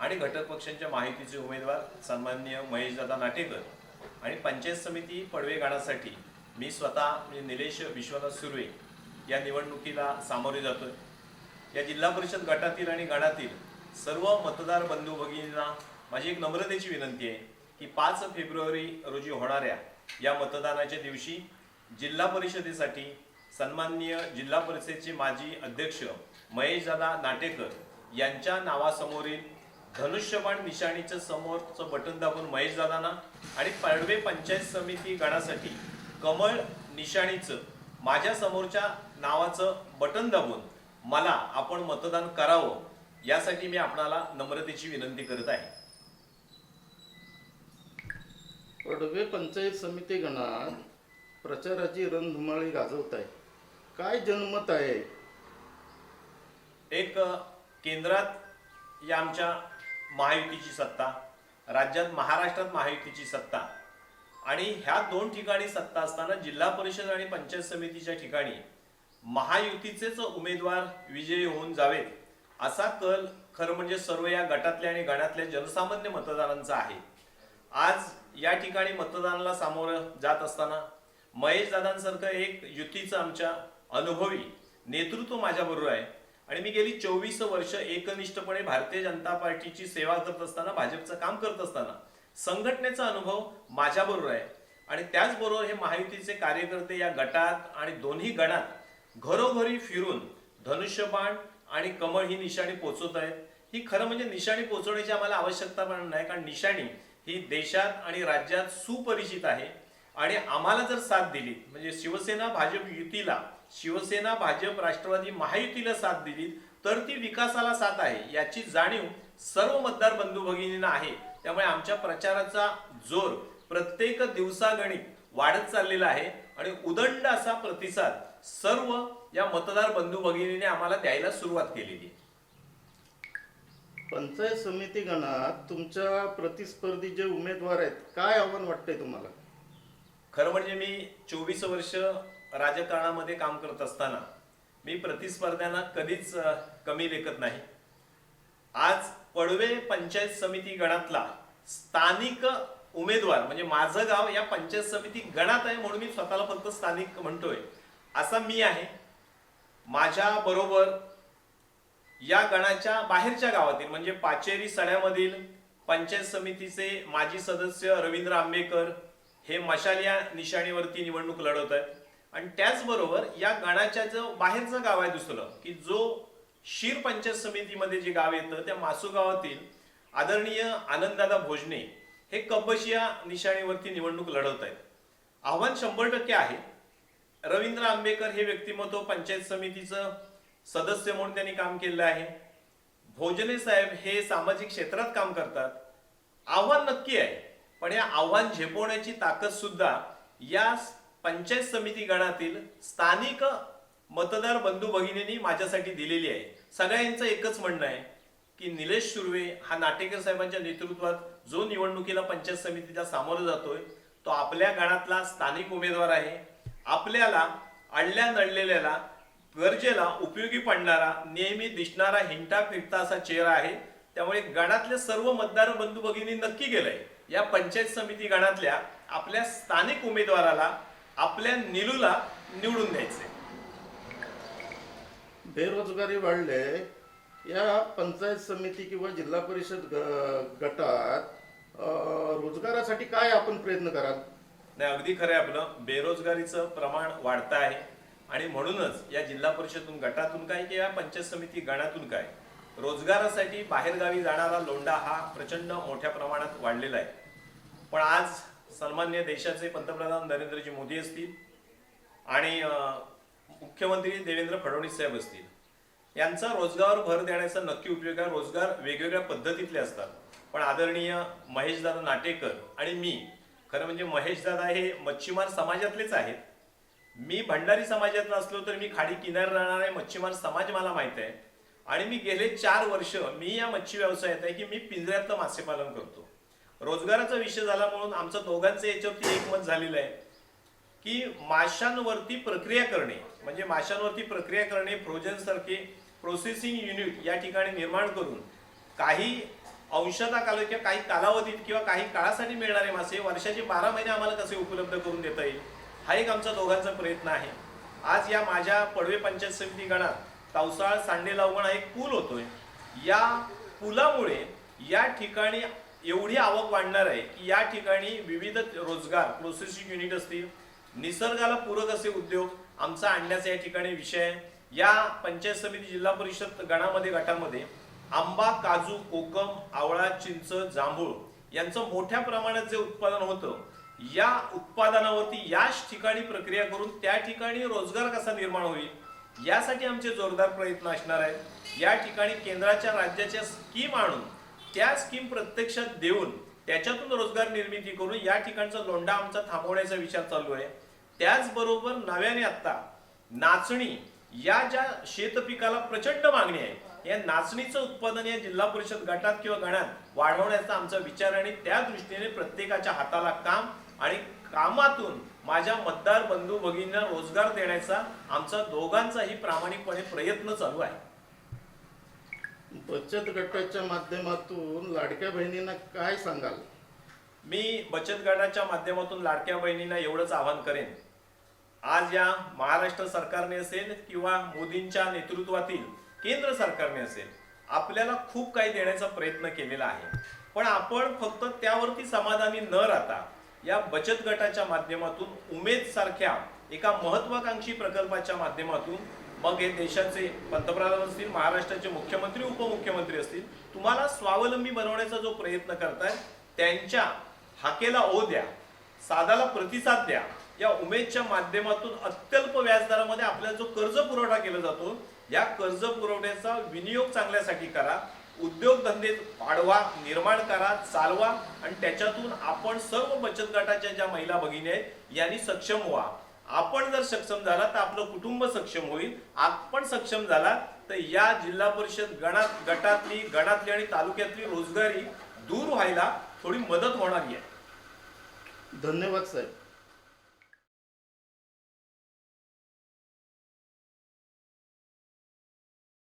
आणि घटक पक्षांच्या माहितीचे उमेदवार सन्माननीय महेशदादा नाटेकर आणि पंचायत समिती पडवे गाण्यासाठी मी स्वतः म्हणजे निलेश विश्वनाथ सुर्वे या निवडणुकीला सामोरे जातोय. या जिल्हा परिषद गटातील आणि गणातील सर्व मतदार बंधू भगिनींना माझी एक नम्रतेची विनंती आहे की पाच फेब्रुवारी रोजी होणाऱ्या या मतदानाच्या दिवशी जिल्हा परिषदेसाठी सन्माननीय जिल्हा परिषदेचे माजी अध्यक्ष महेशदादा नाटेकर यांच्या नावासमोरील धनुष्यबाण निशाणीच्या समोरचं बटन दाबून महेशदादांना आणि पडवे पंचायत समिती गणासाठी कमळ निशाणीचं माझ्या समोरच्या नावाचं बटन दाबून मला आपण मतदान करावं यासाठी मी आपणाला नम्रतेची विनंती करत आहे. पडवे पंचायत समिती गणात प्रचाराची रणधुमाळी गाजवत आहे काय जनमत आहे? एक केंद्रात या आमच्या महायुतीची सत्ता राज्यात महाराष्ट्रात महायुतीची सत्ता आणि ह्या दोन ठिकाणी सत्ता असताना जिल्हा परिषद आणि पंचायत समितीच्या ठिकाणी महायुतीचेच उमेदवार विजयी होऊन जावेत असा कल खरं म्हणजे सर्व या गटातल्या आणि गणातल्या जनसामान्य मतदारांचा आहे. आज या ठिकाणी मतदानाला सामोरं जात असताना महेश दादांसारखं एक युतीचं आमच्या अनुभवी नेतृत्व माझ्याबरोबर आहे. आणि मी गेली चोवीस वर्ष एकनिष्ठपणे भारतीय जनता पार्टीची सेवा करत असताना भाजपचं काम करत असताना संघटनेचा अनुभव माझ्याबरोबर आहे. आणि त्याचबरोबर हे महायुतीचे कार्यकर्ते या गटात आणि दोन्ही गणात घरोघरी फिरून धनुष्यबाण आणि कमळ ही निशाणी पोचवत आहेत. ही खरं म्हणजे निशाणी पोचवण्याची आम्हाला आवश्यकता पण नाही कारण निशाणी ही देशात आणि राज्यात सुपरिचित आहे. आणि आम्हाला जर साथ दिली म्हणजे शिवसेना भाजप युतीला शिवसेना भाजप राष्ट्रवादी महायुतीला साथ दिली तर ती विकासाला साथ आहे याची जाणीव सर्व मतदार बंधू भगिनींना आहे. त्यामुळे आमच्या प्रचाराचा जोर प्रत्येक दिवसागणिक वाढत चाललेला आहे आणि उदंड असा प्रतिसाद सर्व या मतदार बंधू भगिनीने आम्हाला द्यायला सुरुवात केलेली आहे. पंचायत समिती गणात तुमच्या प्रतिस्पर्धी जे उमेदवार आहेत काय आव्हान वाटतंय तुम्हाला? खरं म्हणजे मी चोवीस वर्ष राजकारणामध्ये काम करत असताना मी प्रतिस्पर्ध्यांना कधीच कमी लेखत नाही. आज पडवे पंचायत समिती गणातला स्थानिक उमेदवार म्हणजे माझं गाव या पंचायत समिती गणात आहे म्हणून मी स्वतःला फक्त स्थानिक म्हणतोय असा मी आहे. माझ्या बरोबर या गणाच्या बाहेरच्या गावातील म्हणजे पाचेरी सड्यामधील पंचायत समितीचे माजी सदस्य रवींद्र आंबेकर हे मशाल या निशाणीवरती निवडणूक लढवत आहेत. आणि त्याचबरोबर या गणाच्या जो बाहेरचं गाव आहे दुसरं की जो शीर पंचायत समितीमध्ये जे गाव येतं त्या मासू गावातील आदरणीय आनंददादा भोजने हे कपशिया निशाणीवरती निवडणूक लढवत आहेत. आव्हान शंभर टक्के आहे. रवींद्र आंबेकर हे व्यक्तिमत्व पंचायत समितीचं सदस्य म्हणून त्यांनी काम केलेलं आहे. भोजने साहेब हे सामाजिक क्षेत्रात काम करतात. आव्हान नक्की आहे पण या आव्हान झेपवण्याची ताकद सुद्धा या पंचायत समिती गणातील स्थानिक मतदार बंधू भगिनींनी माझ्यासाठी दिलेली आहे. सगळ्यांचं एकच म्हणणं आहे की निलेश सुर्वे हा नाटेकर साहेबांच्या नेतृत्वात जो निवडणुकीला पंचायत समितीला सामोरं जातोय तो आपल्या गणातला स्थानिक उमेदवार आहे. आपल्याला अडल्या नडलेल्याला गरजेला उपयोगी पडणारा नेहमी दिसणारा हिंटा फिरता असा चेहरा आहे. त्यामुळे गणातल्या सर्व मतदार बंधू भगिनी नक्की गेलंय. या पंचायत समिती गणातल्या आपल्या स्थानिक उमेदवाराला आपल्या निलूला निवडून द्यायचंय बेरोजगारी वाढले या पंचायत समिती किंवा जिल्हा परिषद ग- गटात अं, रोजगारासाठी काय आपण प्रयत्न कराल? नाही अगदी खरं आहे आपलं. बेरोजगारीचं प्रमाण वाढतं आहे. आणि म्हणूनच या जिल्हा परिषदून गटातून काय किंवा पंचायत समिती गणातून काय रोजगारासाठी बाहेरगावी जाणारा लोंढा हा प्रचंड मोठ्या प्रमाणात वाढलेला आहे. पण आज सन्मान्य देशाचे पंतप्रधान नरेंद्रजी मोदी असतील आणि मुख्यमंत्री देवेंद्र फडणवीस साहेब असतील. यांचा रोजगारावर भर देण्याचा नक्की उपयोग आहे. रोजगार वेगवेगळ्या पद्धतीतले असतात. पण आदरणीय महेशदादा नाटेकर आणि मी खरं म्हणजे महेशदादा हे मच्छीमार समाजातलेच आहेत. मी भंडारी समाजातला असलो तर मी खाडी किनार राहणारे मच्छीमार समाज मला माहीत आहे. आणि मी गेले चार वर्ष मी या मच्छी व्यवसायात आहे की मी पिंजऱ्यातलं मासेपालन करतो. रोजगाराचा विषय झाला म्हणून आमचं दोघांचं याच्यावरती एकमत झालेलं आहे की माशांवरती प्रक्रिया करणे म्हणजे माशांवरती प्रक्रिया करणे फ्रोजन सारखे प्रोसेसिंग युनिट या ठिकाणी निर्माण करून काही अंशता काल किंवा काही कालावधीत किंवा काही काळासाठी मिळणारे मासे वर्षाचे बारा महिने आम्हाला कसे उपलब्ध करून देता येईल हा एक आमचा दोघांचा प्रयत्न आहे. आज या माझ्या पडवे पंचायत समिती गणात तावसाळ सांडे लावगण हा एक पूल होतोय. या पुलामुळे या ठिकाणी एवढी आवक वाढणार आहे की या ठिकाणी विविध रोजगार प्रोसेसिंग युनिट असतील निसर्गाला पूरक असे उद्योग आमचा आणण्याचा या ठिकाणी विषय आहे. या पंचायत समिती जिल्हा परिषद गणामध्ये गटामध्ये आंबा काजू कोकम आवळा चिंच जांभूळ यांचं मोठ्या प्रमाणात जे उत्पादन होतं या उत्पादनावरती याच ठिकाणी प्रक्रिया करून त्या ठिकाणी रोजगार कसा निर्माण होईल यासाठी आमचे जोरदार प्रयत्न असणार आहेत. या ठिकाणी केंद्राच्या राज्याच्या स्कीम आणून त्या स्कीम प्रत्यक्षात देऊन त्याच्यातून रोजगार निर्मिती करून या ठिकाणचा लोंढा आमचा थांबवण्याचा विचार चालू आहे. त्याचबरोबर नव्याने आता नाचणी या ज्या शेतपिकाला प्रचंड मागणी आहे या नाचणीचं उत्पादन या जिल्हा परिषद गटात किंवा गणात वाढवण्याचा आमचा विचार आणि त्या दृष्टीने प्रत्येकाच्या हाताला काम आणि कामातून माझ्या मतदार बंधू भगिनींना रोजगार देण्याचा आमचा दोघांचाही प्रामाणिकपणे प्रयत्न चालू आहे. बचत गटाच्या माध्यमातून लाडक्या बहिणींना काय सांगाल? मी बचत गटाच्या माध्यमातून लाडक्या बहिणींना एवढंच आवाहन करेन. आज या महाराष्ट्र सरकारने असेल किंवा मोदींच्या नेतृत्वातील केंद्र सरकारने असेल आपल्याला खूप काही देण्याचा प्रयत्न केलेला आहे. पण आपण फक्त त्यावरती समाधानी न राहता या बचत गटाच्या माध्यमातून उमेद सारख्या एका महत्वाकांक्षी प्रकल्पाच्या माध्यमातून मग हे देशाचे पंतप्रधान असतील महाराष्ट्राचे मुख्यमंत्री उपमुख्यमंत्री असतील तुम्हाला स्वावलंबी बनवण्याचा जो प्रयत्न करताय त्यांच्या हाकेला ओ द्या साधाला प्रतिसाद द्या. या उमेदच्या माध्यमातून अत्यल्प व्याजदरामध्ये आपल्याला जो कर्ज पुरवठा केला जातो या कर्ज पुरवठ्याचा विनियोग चांगल्यासाठी करा उद्योगधंदे वाढवा निर्माण करा चालवा आणि त्याच्यातून आपण सर्व बचत गटाच्या ज्या महिला भगिनी आहेत यांनी सक्षम व्हा. आपण जर सक्षम झाला तर आपलं कुटुंब सक्षम होईल. आपण सक्षम झाला तर या जिल्हा परिषद गणात गटातली गणातली आणि तालुक्यातली रोजगारी दूर व्हायला थोडी मदत होणार आहे. धन्यवाद साहेब.